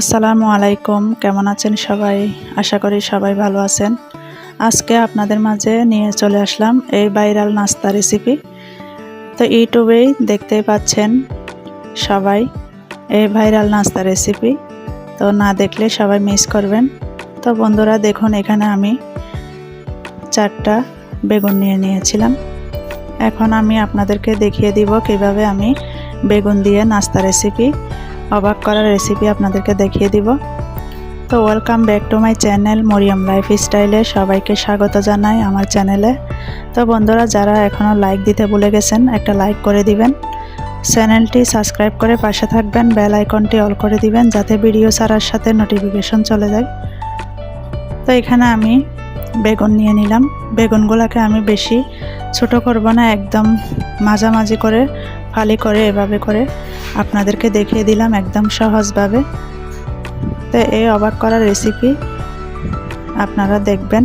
আসসালামু আলাইকুম, কেমন আছেন সবাই? আশা করি সবাই ভালো আছেন। আজকে আপনাদের মাঝে নিয়ে চলে আসলাম এই ভাইরাল নাস্তা রেসিপি তো ইউটিউবেই দেখতে পাচ্ছেন সবাই এই ভাইরাল নাস্তা রেসিপি তো না দেখলে সবাই মিস করবেন। তো বন্ধুরা, দেখুন, এখানে আমি চারটা বেগুন নিয়ে নিয়েছিলাম। এখন আমি আপনাদেরকে দেখিয়ে দিব কীভাবে আমি বেগুন দিয়ে নাস্তা রেসিপি অবাক করার রেসিপি আপনাদেরকে দেখিয়ে দিব। তো welcome back to my channel Mariyam life স্টাইলে সবাইকে স্বাগত জানাই আমার চ্যানেলে তো বন্ধুরা, যারা এখনও লাইক দিতে ভুলে গেছেন, একটা লাইক করে দিবেন। চ্যানেলটি সাবস্ক্রাইব করে পাশে থাকবেন বেল আইকনটি অল করে দিবেন, যাতে ভিডিও ছাড়ার সাথে নোটিফিকেশন চলে যায়। তো এখানে আমি বেগুন নিয়ে নিলাম। বেগুনগুলোকে আমি বেশি ছোট করব না, একদম মাঝামাঝি করে ফালি করে, এভাবে করে আপনাদেরকে দেখিয়ে দিলাম একদম সহজভাবে। তো এই অবাক করার রেসিপি আপনারা দেখবেন।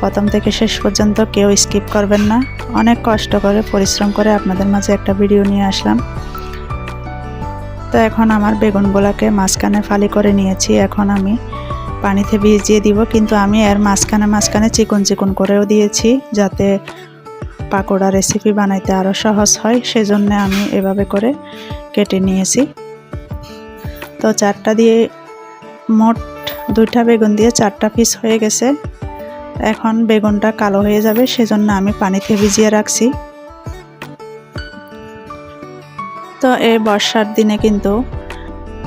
প্রথম থেকে শেষ পর্যন্ত কেউ স্কিপ করবেন না। অনেক কষ্ট করে, পরিশ্রম করে আপনাদের মাঝে একটা ভিডিও নিয়ে আসলাম। তো এখন আমার বেগুনগুলোকে মাঝখানে ফালি করে নিয়েছি। এখন আমি পানিতে ভিজিয়ে দিব, কিন্তু আমি এর মাঝখানে মাঝখানে চিকন চিকন করেও দিয়েছি যাতে পাকোড়া রেসিপি বানাইতে আরও সহজ হয়, সেজন্য আমি এভাবে করে কেটে নিয়েছি। তো চারটা দিয়ে মোট দুইটা বেগুন দিয়ে চারটা পিস হয়ে গেছে। এখন বেগুনটা কালো হয়ে যাবে, সেজন্য আমি পানিতে ভিজিয়ে রাখছি। তো এই বর্ষার দিনে কিন্তু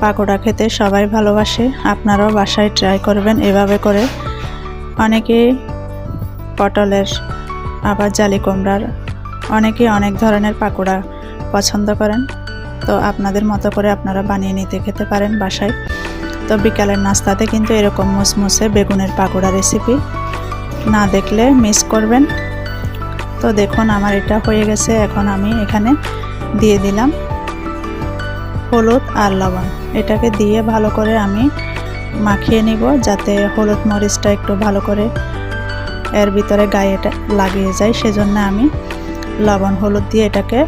পাকোড়া খেতে সবাই ভালোবাসে, আপনারাও বাসায় ট্রাই করবেন এভাবে করে। অনেকে পটলের আবার জালি কুমড়ার অনেকে অনেক ধরনের পাকোড়া পছন্দ করেন। তো আপনাদের মতো করে আপনারা বানিয়ে নিতে খেতে পারেন বাসায়। তো বিকালের নাস্তাতে কিন্তু এরকম মুসমুসে বেগুনের পাকোড়া রেসিপি না দেখলে মিস করবেন। তো দেখুন আমার এটা হয়ে গেছে, এখন আমি এখানে দিয়ে দিলাম হলুদ আর লবণ। এটাকে দিয়ে ভালো করে আমি মাখিয়ে নিব, যাতে হলুদ মরিচটা একটু ভালো করে এর ভিতরে গায়েটা লাগিয়ে যায়, সেজন্য আমি লবণ, হলুদ দিয়ে এটাকে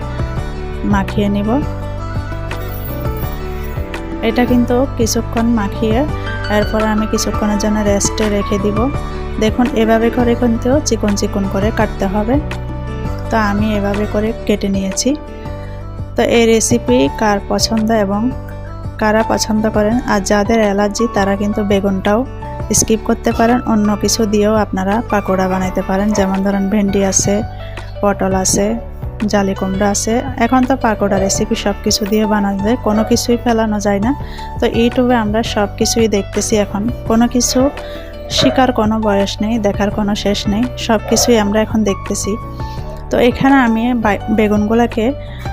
মাখিয়ে নিব। এটা কিন্তু কিছুক্ষণ মাখিয়ে এরপর আমি কিছুক্ষণের জন্য রেস্টে রেখে দিব। দেখুন, এভাবে করে কিন্তু চিকন চিকন করে কাটতে হবে। তো আমি এভাবে করে কেটে নিয়েছি। তো এই রেসিপি কার পছন্দ এবং কারা পছন্দ করেন আর যাদের অ্যালার্জি, তারা কিন্তু বেগুনটাও স্কিপ করতে পারেন, অন্য কিছু দিয়েও আপনারা পাকোড়া বানাইতে পারেন। যেমন ধরেন ভেন্ডি আছে, পটল আছে জালি কুমড়া আছে। এখন তো পাকোড়া রেসিপি সব কিছু দিয়ে বানানো যায়, কোনো কিছুই ফেলানো যায় না। তো ইউটিউবে আমরা সব কিছুই দেখতেছি এখন। কোনো কিছু শেখার কোনো বয়স নেই, দেখার কোনো শেষ নেই সব কিছুই আমরা এখন দেখতেছি। তো এখানে আমি বেগুনগুলোকে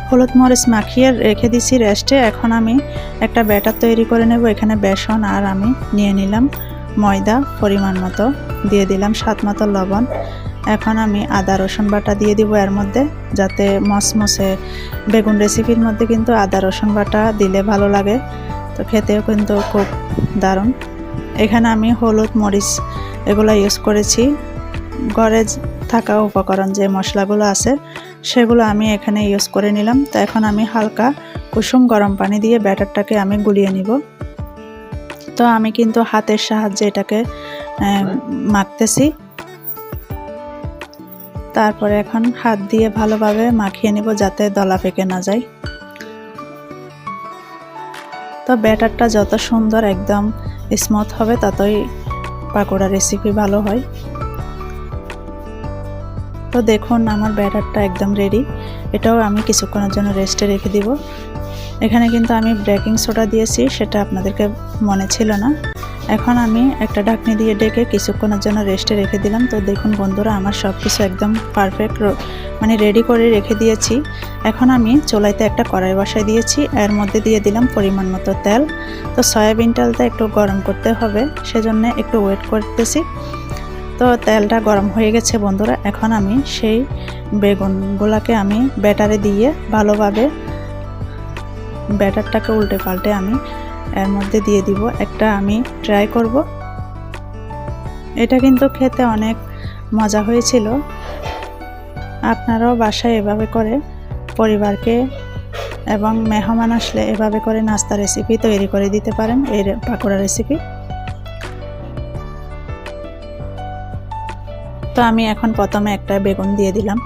হলুদ মরিচ মাখিয়ে রেখে দিছি রেস্টে। এখন আমি একটা ব্যাটার তৈরি করে নেব, এখানে বেসন আর আমি নিয়ে নিলাম। ময়দা পরিমাণ মতো দিয়ে দিলাম, স্বাদ মতো লবণ। এখন আমি আদা, রসুন বাটা দিয়ে দিব এর মধ্যে, যাতে মসমসে বেগুন রেসিপির মধ্যে কিন্তু আদা, রসুন বাটা দিলে ভালো লাগে। তো খেতেও কিন্তু খুব দারুণ। এখানে আমি হলুদ, মরিচ এগুলো ইউজ করেছি। ঘরে থাকা উপকরণ যে মশলাগুলো আছে, সেগুলো আমি এখানে ইউজ করে নিলাম। তো এখন আমি হালকা কুসুম গরম পানি দিয়ে ব্যাটারটাকে আমি গুলিয়ে নিব। তো আমি কিন্তু হাতের সাহায্যে এটাকে মাখতেছি। তারপরে এখন হাত দিয়ে ভালোভাবে মাখিয়ে নিব যাতে দলা পেকে না যায়। তো ব্যাটারটা যত সুন্দর, একদম স্মুথ হবে, ততই পাকোড়া রেসিপি ভালো হয়। তো দেখুন, আমার ব্যাটারটা একদম রেডি এটাও আমি কিছুক্ষণের জন্য রেস্টে রেখে দিব। এখানে কিন্তু আমি ব্রেকিং সোডা দিয়েছি, সেটা আপনাদেরকে মনে ছিল না। এখন আমি একটা ঢাকনি দিয়ে ডেকে কিছুক্ষণের জন্য রেস্টে রেখে দিলাম। তো দেখুন বন্ধুরা, আমার সব কিছু একদম পারফেক্ট মানে রেডি করে রেখে দিয়েছি। এখন আমি চোলাইতে একটা কড়াই বসাই দিয়েছি। এর মধ্যে দিয়ে দিলাম পরিমাণ মতো তেল। তো সয়াবিন তেলটা একটু গরম করতে হবে, সেজন্য একটু ওয়েট করতেছি। তো তেলটা গরম হয়ে গেছে বন্ধুরা, এখন আমি সেই বেগুনগুলোকে আমি ব্যাটারে দিয়ে ভালোভাবে ব্যাটারটাকে উল্টে পাল্টে আমি এর মধ্যে দিয়ে দিব। একটা আমি ট্রাই করব। এটা কিন্তু খেতে অনেক মজা হয়েছিল। আপনারাও বাসায় এভাবে করে পরিবারকে এবং মেহমান আসলে এভাবে করে নাস্তা রেসিপি তৈরি করে দিতে পারেন। এই পাকোড়া রেসিপি তো আমি এখন প্রথমে একটা বেগুন দিয়ে দিলাম।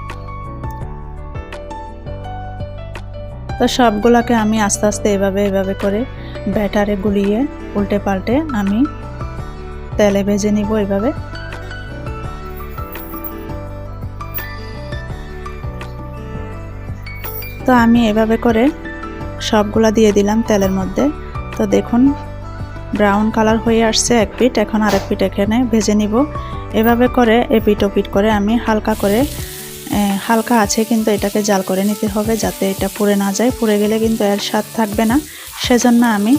তো সবগুলোকে আমি আস্তে আস্তে এভাবে এভাবে করে ব্যাটারে গুলিয়ে উল্টে পাল্টে আমি তেলে ভেজে নিব এভাবে। তো আমি এভাবে করে সবগুলা দিয়ে দিলাম তেলের মধ্যে। তো দেখুন ব্রাউন কালার হয়ে আসছে এক পিঠ, এখন আরেক পিঠ এখানে ভেজে নিব। এভাবে করে এপিট ওপিট করে আমি হালকা করে হালকা আছে কিন্তু এটাকে জাল করে নিতে হবে যাতে এটা পুড়ে না যায়। পুড়ে গেলে কিন্তু এর স্বাদ থাকবে না। সেজন্য আমি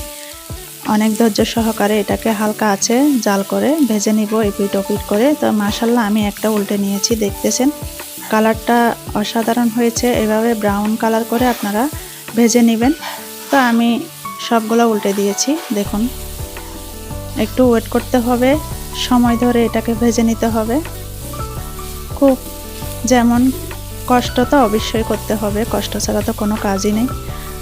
অনেক ধৈর্য সহকারে এটাকে হালকা আছে জাল করে ভেজে নিব এপিট ওপিট করে। তো মাসাল্লাহ আমি একটা উল্টে নিয়েছি, দেখতেছেন? কালারটা অসাধারণ হয়েছে। এভাবে ব্রাউন কালার করে আপনারা ভেজে নেবেন। তো আমি সবগুলো উল্টে দিয়েছি, দেখুন। একটু ওয়েট করতে হবে। সময় ধরে এটাকে ভেজে নিতে হবে। খুব যেমন কষ্ট তো অবশ্যই করতে হবে, কষ্ট ছাড়া তো কোনো কাজই নেই।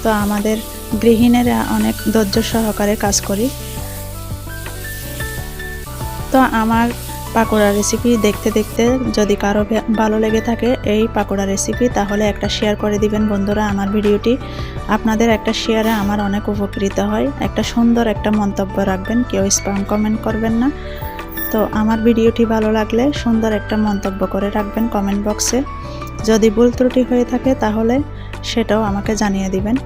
তো আমাদের গৃহিণীরা অনেক ধৈর্য সহকারে কাজ করি। তো আমার পাকোড়া রেসিপি দেখতে দেখতে যদি কারও ভালো লেগে থাকে এই পাকোড়া রেসিপি তাহলে একটা শেয়ার করে দিবেন বন্ধুরা আমার ভিডিওটি। আপনাদের একটা শেয়ারে আমার অনেক উপকৃত হয়। একটা সুন্দর একটা মন্তব্য রাখবেন, কেউ স্প্যাম কমেন্ট করবেন না। তো আমার ভিডিওটি ভালো লাগলে সুন্দর একটা মন্তব্য করে রাখবেন কমেন্ট বক্সে যদি ভুল ত্রুটি হয়ে থাকে, তাহলে সেটাও আমাকে জানিয়ে দিবেন।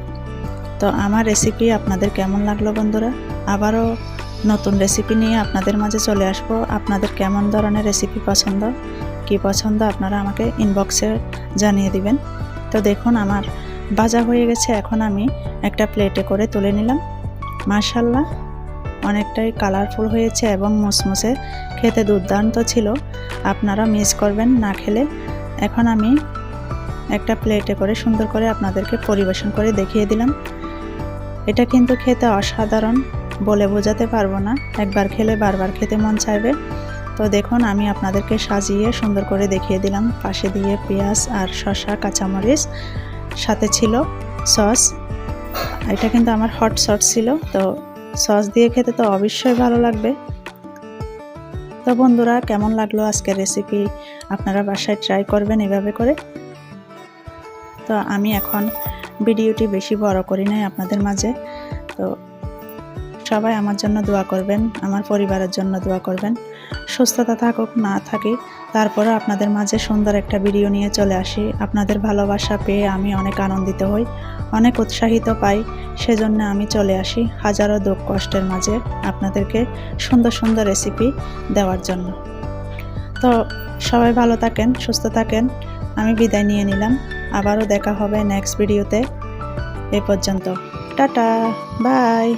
তো আমার রেসিপি আপনাদের কেমন লাগল বন্ধুরা? আবারও নতুন রেসিপি নিয়ে আপনাদের মাঝে চলে আসব। আপনাদের কেমন ধরনের রেসিপি পছন্দ? কি পছন্দ? আপনারা আমাকে ইনবক্সে জানিয়ে দিবেন। তো দেখুন, আমার ভাজা হয়ে গেছে। এখন আমি একটা প্লেটে করে তুলে নিলাম। মার্শাল্লাহ অনেকটাই কালারফুল হয়েছে এবং মুসমুসে খেতে দুর্দান্ত ছিল। আপনারা মিস করবেন না খেলে। এখন আমি একটা প্লেটে করে সুন্দর করে আপনাদেরকে পরিবেশন করে দেখিয়ে দিলাম। এটা কিন্তু খেতে অসাধারণ। বলে বোঝাতে পারব না। একবার খেলে বারবার খেতে মন চাইবে। তো দেখুন, আমি আপনাদেরকে সাজিয়ে সুন্দর করে দেখিয়ে দিলাম। পাশে দিয়ে পেঁয়াজ আর শসা, কাঁচামরিচ, সাথে ছিল সস। এটা কিন্তু আমার হট সস ছিল। তো সস দিয়ে খেতে তো অবশ্যই ভালো লাগবে। তো বন্ধুরা, কেমন লাগল আজকের রেসিপি আপনারা বাসায় ট্রাই করবেন এভাবে করে। তো আমি এখন ভিডিওটি বেশি বড় করি নাই আপনাদের মাঝে। তো সবাই আমার জন্য দোয়া করবেন, আমার পরিবারের জন্য দোয়া করবেন। সুস্থতা থাকুক, না থাকি তারপরে আপনাদের মাঝে সুন্দর একটা ভিডিও নিয়ে চলে আসি। আপনাদের ভালোবাসা পেয়ে আমি অনেক আনন্দিত হই, অনেক উৎসাহিত পাই, সেজন্য আমি চলে আসি হাজারো দুঃখ কষ্টের মাঝে আপনাদেরকে সুন্দর সুন্দর রেসিপি দেওয়ার জন্য। তো সবাই ভালো থাকেন, সুস্থ থাকেন, আমি বিদায় নিয়ে নিলাম, আবারও দেখা হবে নেক্সট ভিডিওতে এ পর্যন্ত। Tata bye